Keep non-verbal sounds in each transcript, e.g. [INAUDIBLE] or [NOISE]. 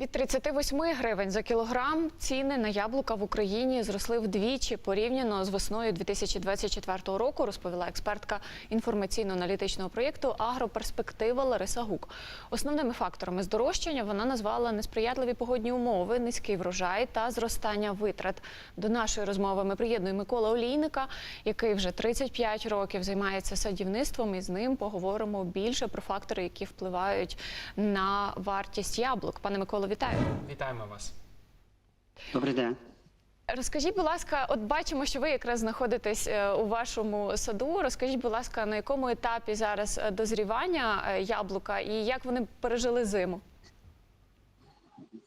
Від 38 гривень за кілограм ціни на яблука в Україні зросли вдвічі порівняно з весною 2024 року, розповіла експертка інформаційно-аналітичного проєкту Агроперспектива Лариса Гук. Основними факторами здорожчання вона назвала несприятливі погодні умови, низький врожай та зростання витрат. До нашої розмови ми приєднує Микола Олійника, який вже 35 років займається садівництвом, і з ним поговоримо більше про фактори, які впливають на вартість яблук. Пане Миколо, вітаю. Вітаємо вас. Добрий день. Розкажіть, будь ласка, от бачимо, що ви якраз знаходитесь е, у вашому саду. Розкажіть, будь ласка, на якому етапі зараз е, дозрівання е, яблука і як вони пережили зиму?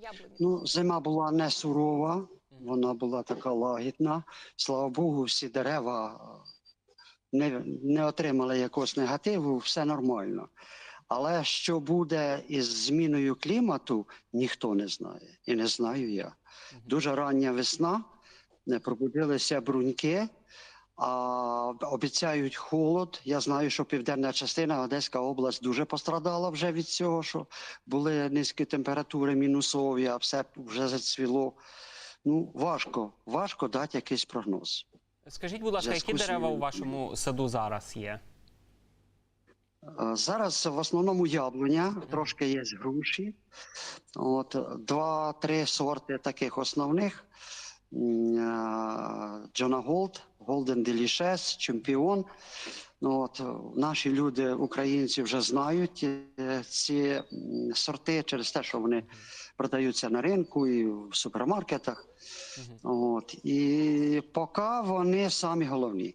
Яблуні. Ну, зима була не сурова, вона була така лагідна. Слава Богу, всі дерева не, не отримали якогось негативу, все нормально. Але що буде із зміною клімату, ніхто не знає. І не знаю я. Дуже рання весна, не пробудилися бруньки, а обіцяють холод. Я знаю, що південна частина, Одеська область дуже пострадала вже від цього, що були низькі температури, мінусові, а все вже зацвіло. Ну, важко, важко дати якийсь прогноз. Скажіть, будь ласка, які дерева у вашому саду зараз є? Е, Зараз в основному яблуня, трошки є груші. От, два-три сорти таких основних. Е, Джона Голд, Голден Делішес, Чемпіон. Ну, От, наші люди, українці, вже знають е, ці сорти через те, що вони продаються на ринку і в супермаркетах. От, і поки вони самі головні,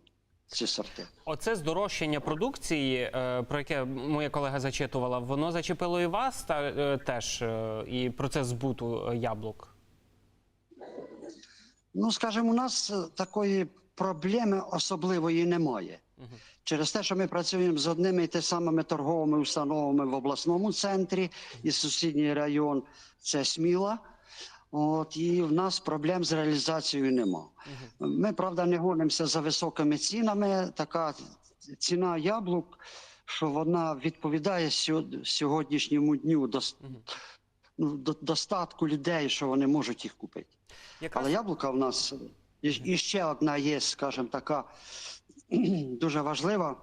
ці сорти. Оце здорожчання продукції, е, про яке моя колега зачитувала, воно зачепило і вас та е, теж е, і процес збуту яблук. Ну, скажімо, у нас такої проблеми особливої немає. Через те, що ми працюємо з одними і тими самими торговими установами в обласному центрі і сусідній район це Сміла. От, і в нас проблем з реалізацією нема. Ми, правда, не гонимося за високими цінами. Така ціна яблук, що вона відповідає сьогоднішньому дню до, ну, до достатку людей, що вони можуть їх купити. Якраз Але яблука в нас і, і ще одна є, скажімо, така [CLEARS THROAT] дуже важлива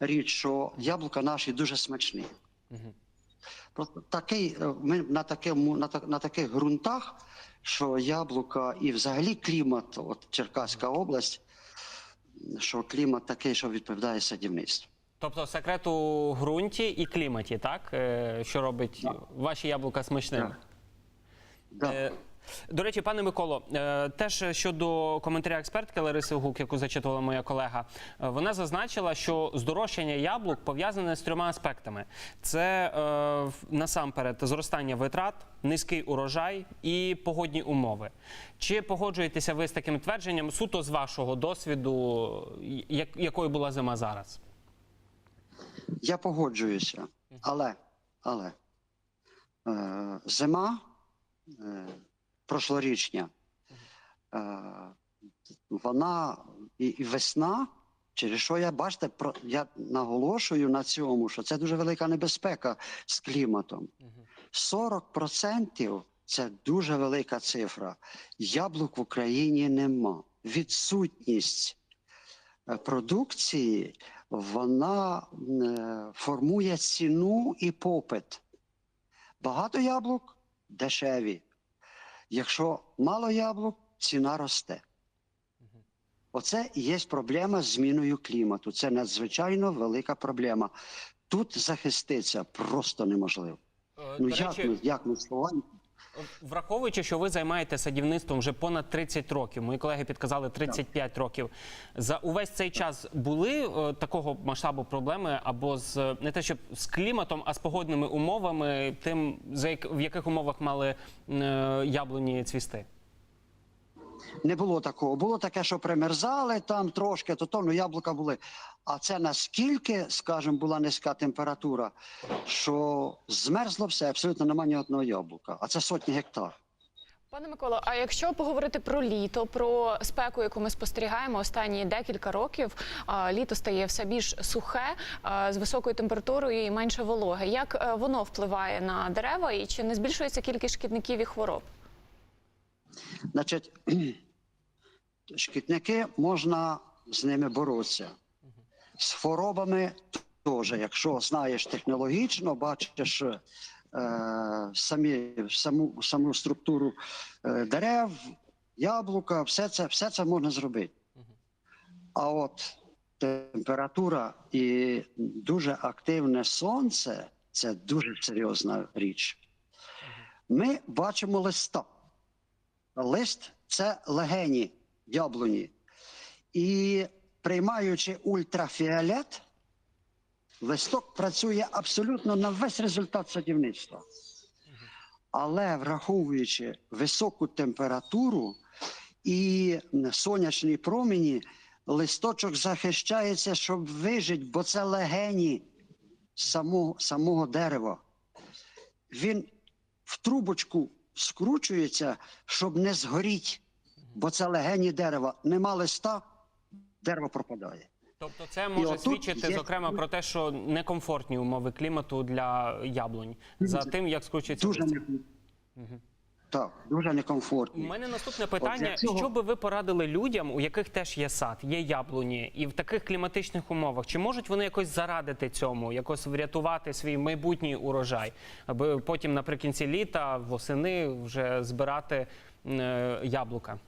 річ, що яблука наші дуже смачні. Просто такий, е, ми на, такому, на, так- на таких ґрунтах, що яблука і взагалі клімат, от Черкаська область, що клімат такий, що відповідає садівництву. Тобто секрет у ґрунті і кліматі, так? Е, Що робить ваші яблука смачними? Да. Е, До речі, пане Миколо, е, теж щодо коментаря експертки Лариси Гук, яку зачитувала моя колега, е, вона зазначила, що здорожчання яблук пов'язане з трьома аспектами: це е, насамперед зростання витрат, низький урожай і погодні умови. Чи погоджуєтеся ви з таким твердженням суто з вашого досвіду, якою була зима зараз? Я погоджуюся, але, але зима прошлорічня, е, вона і, весна, через що я бачите, про, я наголошую на цьому, що це дуже велика небезпека з кліматом. 40% це дуже велика цифра. Яблук в Україні нема. Відсутність е, продукції вона е, формує ціну і попит. Багато яблук дешеві. Якщо мало яблук, ціна росте. Оце і є проблема з зміною клімату. Це надзвичайно велика проблема. Тут захиститься просто неможливо. Е, Ну як ми, як ми словами? Враховуючи, що ви займаєте садівництвом вже понад 30 років, мої колеги підказали 35 років. За увесь цей час були е, такого масштабу проблеми або з не те, щоб з кліматом, а з погодними умовами, тим за як, в яких умовах мали е, яблуні цвісти? Не було такого. Було таке, що примерзали там трошки, то то ну, яблука були. А це наскільки, скажімо, була низька температура, що змерзло все, абсолютно немає ні одного яблука. А це сотні гектар. Пане Миколо, а якщо поговорити про літо, про спеку, яку ми спостерігаємо останні декілька років, літо стає все більш сухе з високою температурою і менше вологи. Як е, воно впливає на дерева і чи не збільшується кількість шкідників і хвороб? Значить, [CLEARS THROAT] шкідники можна з ними боротися. З хворобами теж, якщо знаєш технологічно, бачиш е, самі, саму, саму структуру е, дерев, яблука, все це, все це можна зробити. А от температура і дуже активне сонце це дуже серйозна річ. Ми бачимо листа. Лист це легені яблуні. І приймаючи ультрафіолет, листок працює абсолютно на весь результат садівництва. Але враховуючи високу температуру і сонячні промені, листочок захищається, щоб вижити, бо це легені самого, самого дерева. Він в трубочку скручується, щоб не згоріть, бо це легені дерева. Нема листа, дерево пропадає. Тобто, це може свідчити є- зокрема про те, що некомфортні умови клімату для яблунь за тим, як скручується Дуже листя. Так, дуже У мене наступне питання: цього- що би ви порадили людям, у яких теж є сад, є яблуні, і в таких кліматичних умовах, чи можуть вони якось зарадити цьому, якось врятувати свій майбутній урожай, аби потім наприкінці літа, восени вже збирати е, яблука?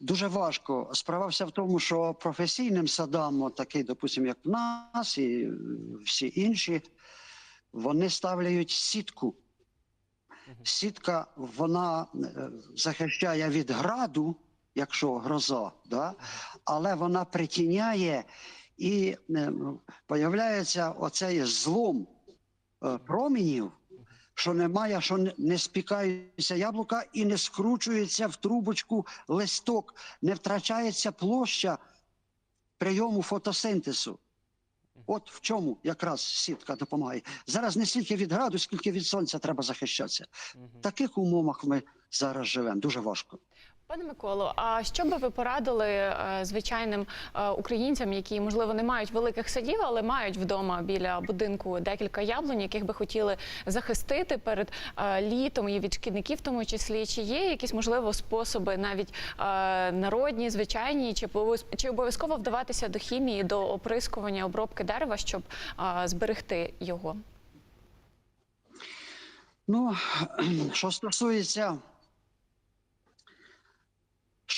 Дуже важко. Справа вся в тому, що професійним садам, такий, допустим, як в нас і всі інші, вони ставляють сітку. Сітка вона е, захищає від граду, якщо гроза, да? але вона притіняє і е, появляється оцей злом е, променів, що немає, що не- не спікаються яблука і не скручується в трубочку листок, не втрачається площа прийому фотосинтезу. От в чому якраз сітка допомагає. Зараз не стільки від граду, скільки від сонця треба захищатися. В таких умовах ми зараз живемо. Дуже важко. Пане Миколо, а що би ви порадили е, звичайним е, українцям, які можливо не мають великих садів, але мають вдома біля будинку декілька яблунь, яких би хотіли захистити перед е, літом і від шкідників, в тому числі, чи є якісь можливо способи, навіть народні, звичайні, чи чи обов'язково вдаватися до хімії, до оприскування, обробки дерева, щоб зберегти його? Ну, [CLEARS THROAT] що стосується,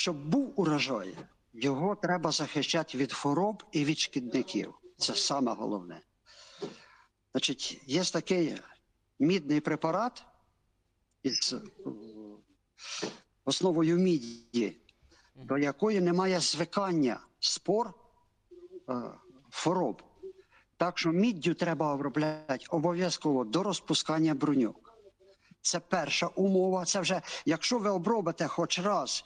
щоб був урожай, його треба захищати від хвороб і від шкідників. Це саме головне. Значить, є такий мідний препарат із е, основою міді, до якої немає звикання спор е, хвороб. Так що міддю треба обробляти обов'язково до розпускання бруньок. Це перша умова. Це вже, якщо ви обробите хоч раз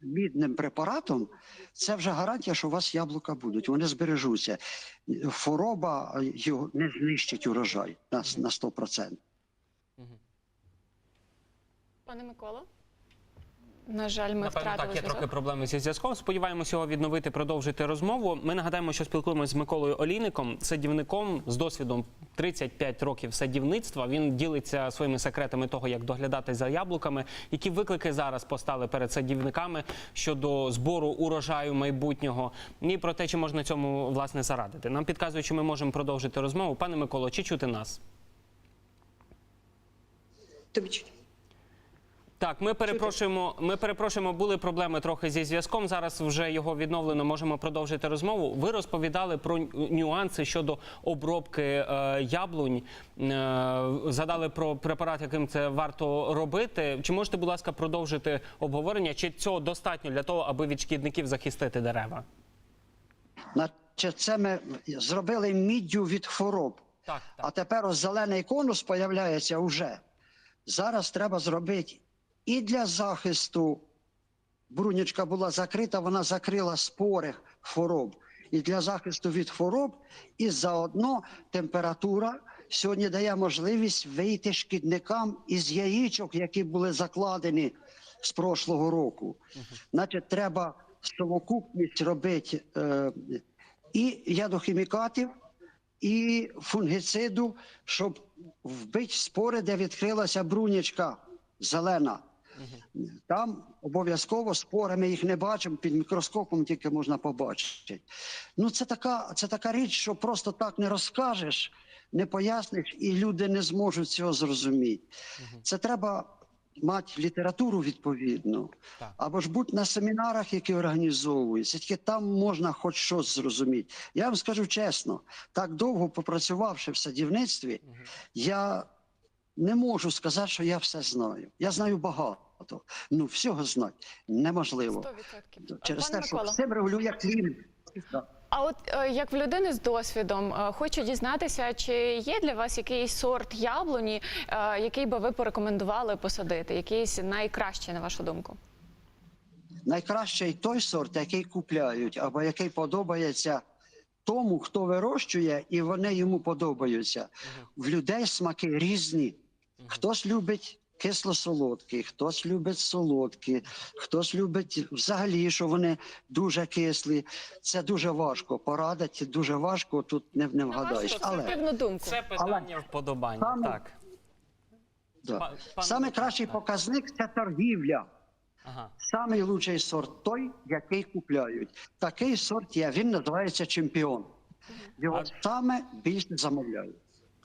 мідним препаратом, це вже гарантія, що у вас яблука будуть. Вони збережуться. Хвороба його не знищить урожай на, на 100%. Пане Миколо? На жаль, ми Напевно, втратили так, є зв'язок. трохи проблеми зі зв'язком. Сподіваємося його відновити, продовжити розмову. Ми нагадаємо, що спілкуємося з Миколою Олійником, садівником з досвідом 35 років садівництва. Він ділиться своїми секретами того, як доглядати за яблуками, які виклики зараз постали перед садівниками щодо збору урожаю майбутнього, і про те, чи можна цьому власне зарадити. Нам підказують, що ми можемо продовжити розмову. Пане Миколо, чи чути нас? Тобі чуть. Так, ми перепрошуємо. Ми перепрошуємо, були проблеми трохи зі зв'язком. Зараз вже його відновлено. Можемо продовжити розмову. Ви розповідали про нюанси щодо обробки е, яблунь. Е, задали про препарат, яким це варто робити. Чи можете, будь ласка, продовжити обговорення? Чи цього достатньо для того, аби від шкідників захистити дерева? Значить, це ми зробили міддю від хвороб. Так, А тепер ось зелений конус появляється вже. Зараз треба зробити і для захисту. Брунячка була закрита, вона закрила спори хвороб. І для захисту від хвороб, і заодно температура сьогодні дає можливість вийти шкідникам із яєчок, які були закладені з прошлого року. Значить, треба совокупність робити е, і ядохімікатів, і фунгіциду, щоб вбити спори, де відкрилася брунячка зелена. Там обов'язково спори, ми їх не бачимо, під мікроскопом тільки можна побачити. Ну, це така, це така річ, що просто так не розкажеш, не поясниш, і люди не зможуть цього зрозуміти. Це треба мати літературу відповідну, Так. або ж бути на семінарах, які організовуються, тільки там можна хоч щось зрозуміти. Я вам скажу чесно, так довго попрацювавши в садівництві, я не можу сказати, що я все знаю. Я знаю багато. Ну, всього знати неможливо. 100%. Через Пане те, що Микола, все регулює клімат. А от е, як в людини з досвідом, е, хочу дізнатися, чи є для вас якийсь сорт яблуні, е, який би ви порекомендували посадити, якийсь найкращий, на вашу думку? Найкращий той сорт, який купляють, або який подобається тому, хто вирощує, і вони йому подобаються. В людей смаки різні. Хтось любить кисло-солодкі, хтось любить солодкі, хтось любить взагалі, що вони дуже кислі. Це дуже важко. Порадити дуже важко, тут не, не вгадаєш. Але суб'єктивну думку. Це питання вподобання. Саме- Так. да. Саме кращий так. показник це торгівля. Ага. Самий лучший сорт той, який купляють. Такий сорт є, він називається чемпіон. Його А- саме більше замовляють.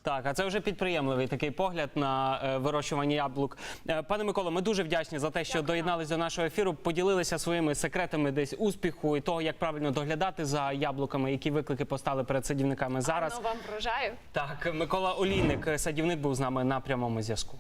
Так, а це вже підприємливий такий погляд на е, вирощування яблук. Е, пане Миколо, ми дуже вдячні за те, що доєднались до нашого ефіру, поділилися своїми секретами десь успіху і того, як правильно доглядати за яблуками, які виклики постали перед садівниками зараз. Ну, вам врожаю. Так, Микола Олійник, садівник, був з нами на прямому зв'язку.